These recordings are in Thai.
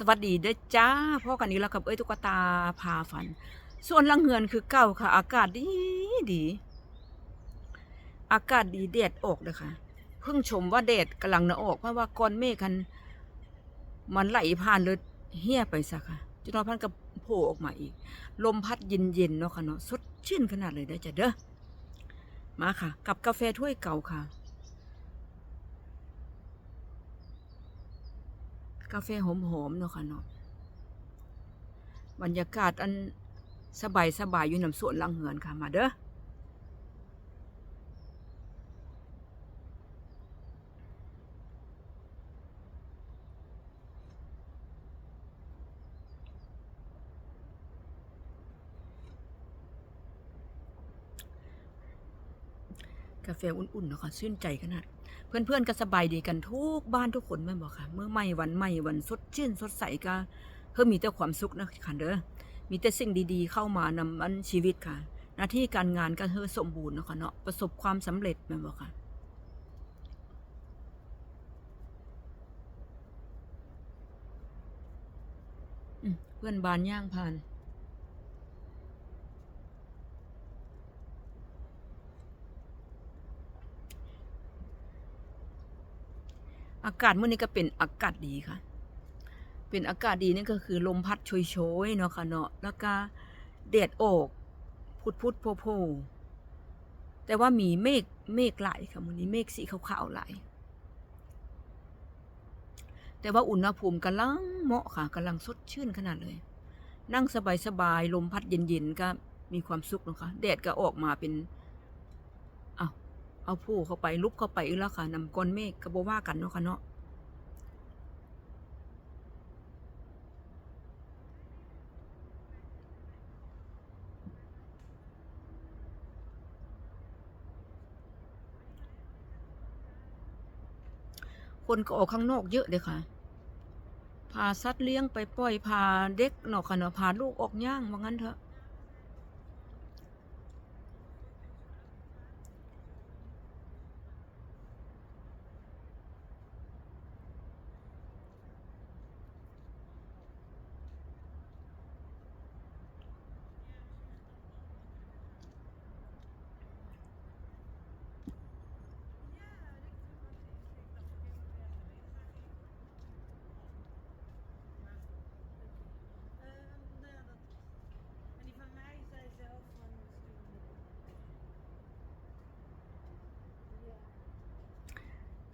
สวัสดีเด้อจ้าพ่อกันนี้แล้วกับเอ้ยตุ๊กตาพาฝัน ส่วนลังเฮือนคือเก่าค่ะ อากาศดีดี อากาศดีแดดออกเลยค่ะ เพิ่งชมว่าแดดกำลังนะออกเพราะว่าก้อนเมฆคัน มันไหลผ่านเลยเฮี้ยไปซะค่ะจุดนอพันกับโผล่ออกมาอีก ลมพัดเย็นๆเนาะค่ะเนาะสดชื่นขนาดเลยได้จ้ะเด้อมาค่ะ กับกาแฟถ้วยเก่าค่ะ กาแฟหอมๆเนาะค่ะเนาะบรรยากาศอันสบายสบายอยู่น้ำสวนลังเหือนค่ะมาเด้อากาแฟอุ่นๆเนาะค่ะชื่นใจขนาด เพื่อนๆก็สบายดีกันทุกบ้านทุกคนแม่นบอกค่ะ เมื่อไม่วันไม่วันสดชื่นสดใสก็เพิ่มมีแต่ความสุขนะค่ะเด้อมีแต่สิ่งดีๆ เข้ามานำมันชีวิตค่ะ หน้าที่การงานก็เธอสมบูรณ์นะค่ะเนาะประสบความสำเร็จแม่นบอกค่ะเพื่อนบานย่างผ่าน อากาศเมื่อนี้ก็เป็นอากาศดีค่ะ เป็นอากาศดีนี่ก็คือลมพัดโชยๆเนาะค่ะเนาะแล้วก็แดดออกพุดพุดโพโพแต่ว่ามีเมฆเมฆหลายค่ะวันนี้เมฆสีขาวๆหลายแต่ว่าอุณหภูมิกำลังเหมาะค่ะกำลังสดชื่นขนาดเลย นั่งสบายๆลมพัดเย็นๆก็มีความสุขนะคะแดดก็ออกมาเป็น เอาผู้เข้าไปลุกเข้าไปอีกแล้วค่ะนำก้อนเมฆก็บ่ว่ากันเนาะค่ะเนาะคนก็ออกข้างนอกเยอะเลยค่ะ พาสัตว์เลี้ยงไปปล่อย พาเด็กเนาะค่ะเนาะ พาลูกออกย่างว่างั้นเถอะ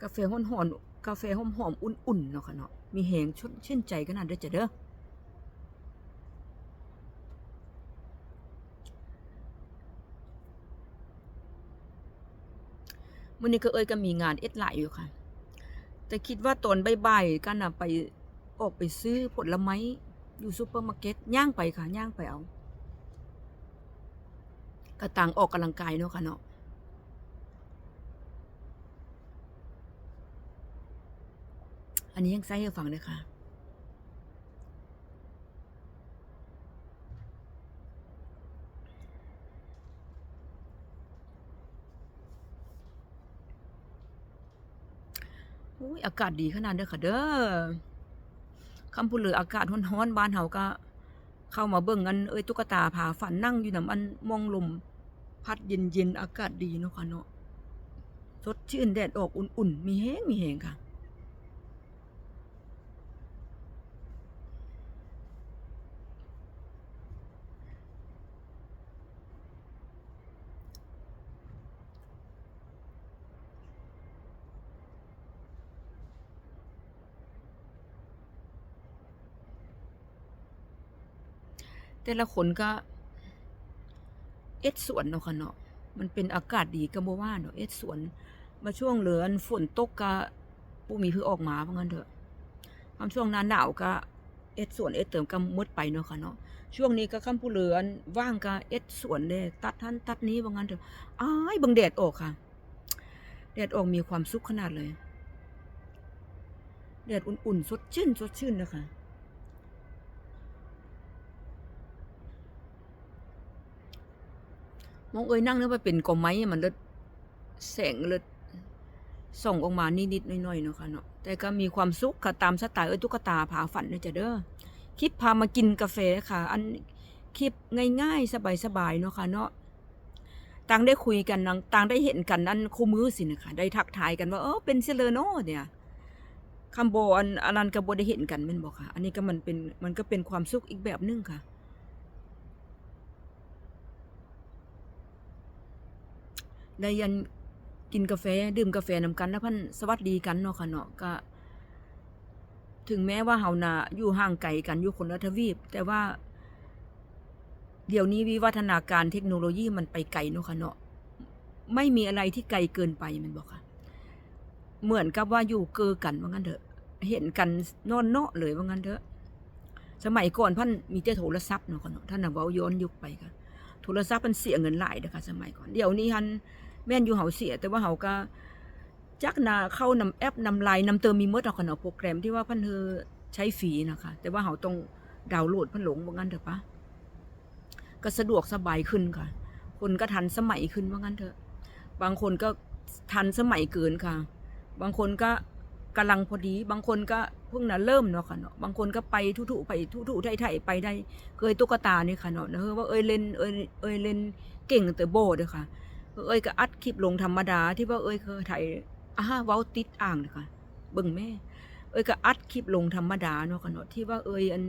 กาแฟหอนๆกาแฟหอมๆอุ่นๆเนาะค่ะเนาะมีแหงชุดชื่นใจขนาดเด้อจ้ะเด้อมื้อนี้ก็เอ้ยก็มีงานเอ็ดหลายอยู่ค่ะ แต่คิดว่าตอนบ่ายๆกันน่ะไปออกไปซื้อผลไม้อยู่ซูเปอร์มาร์เก็ตย่างไปค่ะย่างไปเอากระตังออกกำลังกายเนาะค่ะเนาะ อั นนี้ยังใส่ให้ฟังเลยค่ะ อุ้ยอากาศดีขนาดเด้อค่ะ เด้อคำพูดเหลืออากาศร้อนๆบ้านเฮาก็ เข้ามาเบิ่งกันเอ้ยตุ๊กตาผาฝันนั่งอยู่นำอันมองลม พัดเย็นๆอากาศดีเนาะค่ะเนาะสดชื่นแดดออกอุ่นๆ มีแห้งมีแห้งค่ะ แต่ละคนก็ เอ็ดสวนเนาะค่ะเนาะมันเป็นอากาศดีก็บ่ว่าเนาะเอ็ดสวน มาช่วงเหลือนฝนตกก็ปูมีเพื่อออกมาเพราะงั้นเถอะควาช่วงหน้าหนาวก็เอ็ดสวนเอ็ดเติมก็มดไปเนาะค่ะเนาะช่วงนี้ก็คำผู้เหลือนว่างก็เอ็ดสวนเด้ตัดท่านตัดนี้ว่างั้นเถอะอ้ายบังแดดออกค่ะแดดออกมีความสุขขนาดเลยแดดอุ่นๆ สดชื่น สดชื่นนะคะ มองเอ้ยนั่งนึกว่าเป็นกอไม้มันเลิศแสงเลิศส่งออกมานิดๆน่อยๆเนาะค่ะเนาะแต่ก็มีความสุขค่ะตามสไตล์เอ้ยตุ๊กตาผาฝันเด้อจ้ะเด้อคลิปพามากินกาแฟค่ะ อันคลิปง่ายๆ สบายๆเนาะค่ะเนาะต่างได้คุยกันนังต่างได้เห็นกันนั่นคู่มือสินะคะได้ทักทายกันว่าเออเป็นเซเลโนเนี่ยคำโบอันอันนั้นก็บ่ได้เห็นกันม่นบ่ค่ะ อันนี้ก็มันเป็นมันก็เป็นความสุขอีกแบบหนึงค่ะ ได้ยันกินกาแฟดื่มกาแฟนำกันแล้วพันสวัสดีกันเนาะค่ะเนาะก็ ถึงแม้ว่าเฮาน่ะอยู่ห่างไกลกันอยู่คนละทวีป แต่ว่า เดี๋ยวนี้วิวัฒนาการเทคโนโลยีมันไปไกลเนาะค่ะเนาะไม่มีอะไรที่ไกลเกินไปมันบอกค่ะ เหมือนกับว่าอยู่เกอกันว่างั้นเถอะ เห็นกันนอนเนาะเลยว่างั้นเถอะ สมัยก่อนพันมีแต่โทรศัพท์เนาะค่ะเนาะท่านน่ะเว้าย้อนยุคไปค่ะโทรศัพท์มันเสียเงินหลายนะคะสมัยก่อน เดี๋ยวนี้ฮัน แม่นอยู่เฮาเสีย แต่ว่าเฮาก็จักนาเข้านำแอปนำไลน์นำเติมมีมดเอาค่ะเนาโปรแกรมที่ว่าพันเธอใช้ฟรีนะคะ แต่ว่าเฮาต้องดาวน์โหลดพันหลงว่างั้นเถอะปะก็สะดวกสบายขึ้นค่ะ คนก็ทันสมัยขึ้นว่างั้นเถอะ บางคนก็ทันสมัยเกินค่ะ บางคนก็กำลังพอดี บางคนก็เพิ่งน่ะเริ่มเนาะค่ะเนาะ บางคนก็ไปทุๆไปทุๆไทยๆไปได้ เคยตุ๊กตานี่ค่ะเนาะเออว่าเอ้ยเล่นเอ้ยเอ้ยเล่นเก่งแต่โบเด้อค่ะ เอ้ยก็อัดคลิปลงธรรมดาที่ว่าเอ้ยเคยถ่ายอ่าเว้าติดอ่างเด้อค่ะเบิ่งแม่ เอ้ยก็อัดคลิปลงธรรมดาเนาะค่ะเนาะที่ว่าเอ้ยอัน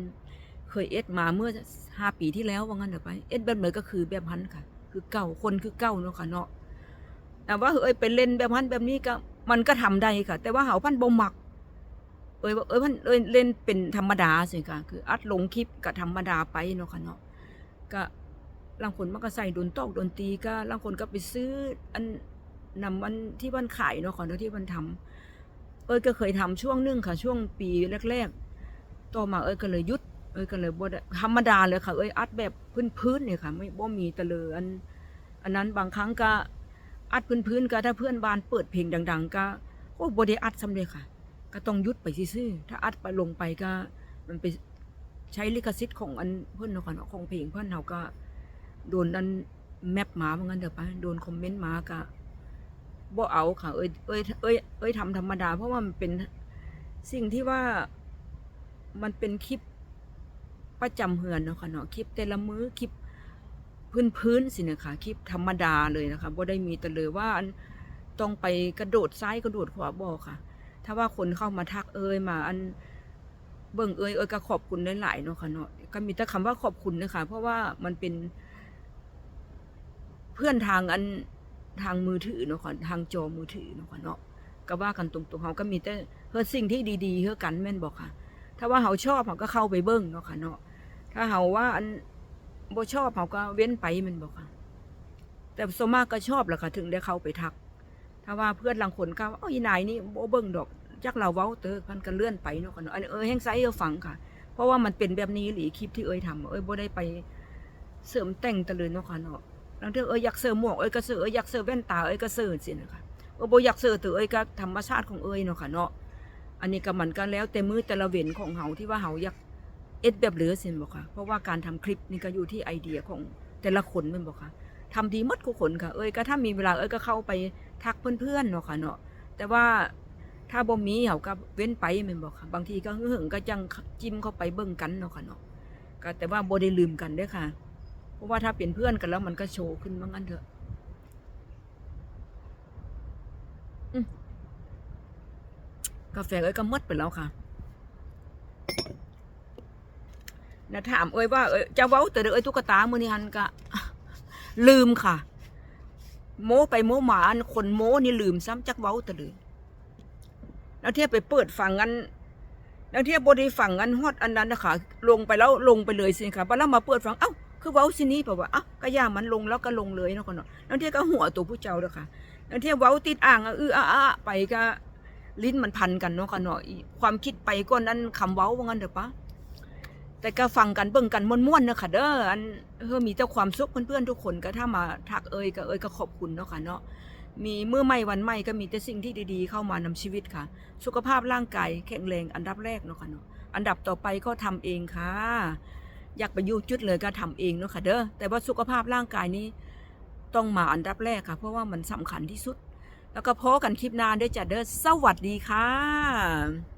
เคยเอ็ดมาเมื่อห้าปีที่แล้วว่างั้นเด้อไปเอ็ดแบบเหมือนก็คือแบบพันค่ะ คือเก่าคนคือเก่าเนาะค่ะเนาะแต่ว่าเอ้ยไปเล่นแบบพันแบบนี้ก็มันก็ทำได้ค่ะ แต่ว่าเฮาพันบ่มัก เอ้ยว่าเอ้ยพันเอ้ยเล่นเป็นธรรมดาสิค่ะ คืออัดลงคลิปก็ธรรมดาไปเนาะค่ะเนาะก็ บางคนมันก็ใส่ดนตอกดนตรีก็บางคนก็ไปซื้ออันนำมันที่บ้านขายเนาะค่ะเนที่บ้านทำเอ้ยก็เคยทำช่วงนึงค่ะ ช่วงปีแรกๆต่อมาเอ้ยก็เลยหยุดเอ้ยก็เลยบ่ได้ธรรมดาเลยค่ะ เอ้ยอัดแบบพื้นๆเนี่ยค่ะ ไม่บ่มีตะเลยอัน อันนั้นบางครั้งก็อัดพื้นๆก็ถ้าเพื่อนบ้านเปิดเพลงดัง ๆ ก็โอ้บ่ได้อัดซ้ำเลยค่ะ ก็ต้องหยุดไปซื่อถ้าอัดไปลงไปก็มันไปใช้ลิขสิทธิ์ของอันเพื่อนเนาะค่ะเนาะของเพลงเพื่อนเฮาก็ โดนดันแมปหมาเหมือนกันเด้อปะโดนคอมเมนต์หมาก็บ่เอาค่ะ เอ้ยเอ้ยเอ้ยเอ้ยทำธรรมดา เพราะว่ามันเป็นสิ่งที่ว่ามันเป็นคลิปประจำเฮือนเนาะค่ะเนาะคลิปแต่ละมื้อคลิปพื้นพื้นๆสินะคะคลิปธรรมดาเลยนะคะบ่ได้มีแต่เลยว่าอันต้องไปกระโดดซ้ายกระโดดขวาบ่ค่ะ ถ้าว่าคนเข้ามาทักเอ่ยมาอันเบิ่งเอ่ยเอ่ยก็ขอบคุณหลายๆเนาะค่ะเนาะก็มีแต่คำว่าขอบคุณนะคะเพราะว่ามันเป็น เพื่อนทางอันทางมือถือเนาะค่ะทางจอมือถือเนาะค่ะเนาะก็ว่ากันตรงๆเฮาก็มีแต่เฮ็ดสิ่งที่ดีๆเฮ็ดกันแม่นบอกค่ะ ถ้าว่าเฮาชอบเฮาก็เข้าไปเบิ่งเนาะค่ะเนาะถ้าเฮาว่าอันบ่ชอบเฮาก็เว้นไปแม่นบอกค่ะ แต่ส่วนมากก็ชอบแหละค่ะ ถึงได้เข้าไปทัก ถ้าว่าเพื่อนบางคนก็ว่าเอ้ยนายนี่บ่เบิ่งดอกจักเราเว้าเตอพันก็เลื่อนไปเนาะค่ะเนาะอันเอ้ยแฮงไซเออฟังค่ะ เพราะว่ามันเป็นแบบนี้หรือคลิปที่เอ้ยทำเอ้ยบ่ได้ไปเสริมแต่งตะเลยเนาะค่ะเนาะ บางเทื่อเอ้ยอยากเสริมหมวกเอ้ยก็เสริมเอ้ยอยากเสริมแว่นตาเอ้ยก็เสริมสินะคะเออบ่อยากเสริมตัวเอ้ยก็ธรรมชาติของเอ้ยเนาะค่ะเนาะอันนี้ก็มันก็แล้วแต่มือแต่ละเว้นของเฮาที่ว่าเฮาอยากเอ็ดแบบเหลือสินบ่ค่ะ เพราะว่าการทำคลิปนี่ก็อยู่ที่ไอเดียของแต่ละคนแม่นบ่ค่ะทำดีหมดทุกคนค่ะเอ้ยก็ถ้ามีเวลาเอ้ยก็เข้าไปทักเพื่อนๆเนาะค่ะเนาะแต่ว่าถ้าบ่มีเฮาก็เว้นไปแม่นบ่ค่ะบางทีก็หึงๆก็จังจิ้มเข้าไปเบิ่งกันเนาะค่ะเนาะก็แต่ว่าบ่ได้ลืมกันเด้ค่ะ เพราะว่าถ้าเป็นเพื่อนกันแล้วมันก็โชว์ขึ้นว่างั้นเถอะกาแฟเอ้ยก็มดไปแล้วค่ะนะถามเอ้ยว่าเอ้ยจะเว้าแต่เด้อเอ้ยตุ๊กตามือนี้หันก็ลืมค่ะ โม้ไปโม้มาอันคนโม้นี่ลืมซ้ำจักเว้าแต่เลยแล้วเทียบไปเปิดฟังกันแล้วเทียบบได้ฟังกันฮอดอันนั้นนะคะลงไปแล้วลงไปเลยสิค่ะพอแล้วมาเปิดฟังเอ้า คือเว้าสินี้เปล่าว่าอ้าก็ย่ามันลงแล้วก็ลงเลยเนาะคนเนาะแล้วเที่ยก็หัวตัวผู้เจ้าเด้อค่ะแล้วเที่ยเว้าติดอ่างอื้ออะอะไปก็ลิ้นมันพันกันเนาะค่ะเนาะความคิดไปก็นั้นคำเว้าว่างั้นเด้อปะแต่ก็ฟังกันเบิ่งกันม่วนๆเนาะค่ะเด้ออันเออมีแต่ความสุขเพื่อนๆทุกคนก็ถ้ามาทักเอ่ยก็เอ่ยก็ขอบคุณเนาะค่ะเนาะมีเมื่อไม่วันไม่ก็มีแต่สิ่งที่ดีๆ เข้ามานำชีวิตค่ะ สุขภาพร่างกายแข็งแรงอันดับแรกเนาะค่ะเนาะอันดับต่อไปก็ทำเองค่ะ อยากไปยู่จุดเลยก็ทำเองเนาะค่ะเด้อแต่ว่าสุขภาพร่างกายนี้ต้องมาอันดับแรกค่ะ เพราะว่ามันสำคัญที่สุด แล้วก็พบกันคลิปหน้าด้วยจ้ะเด้อสวัสดีค่ะ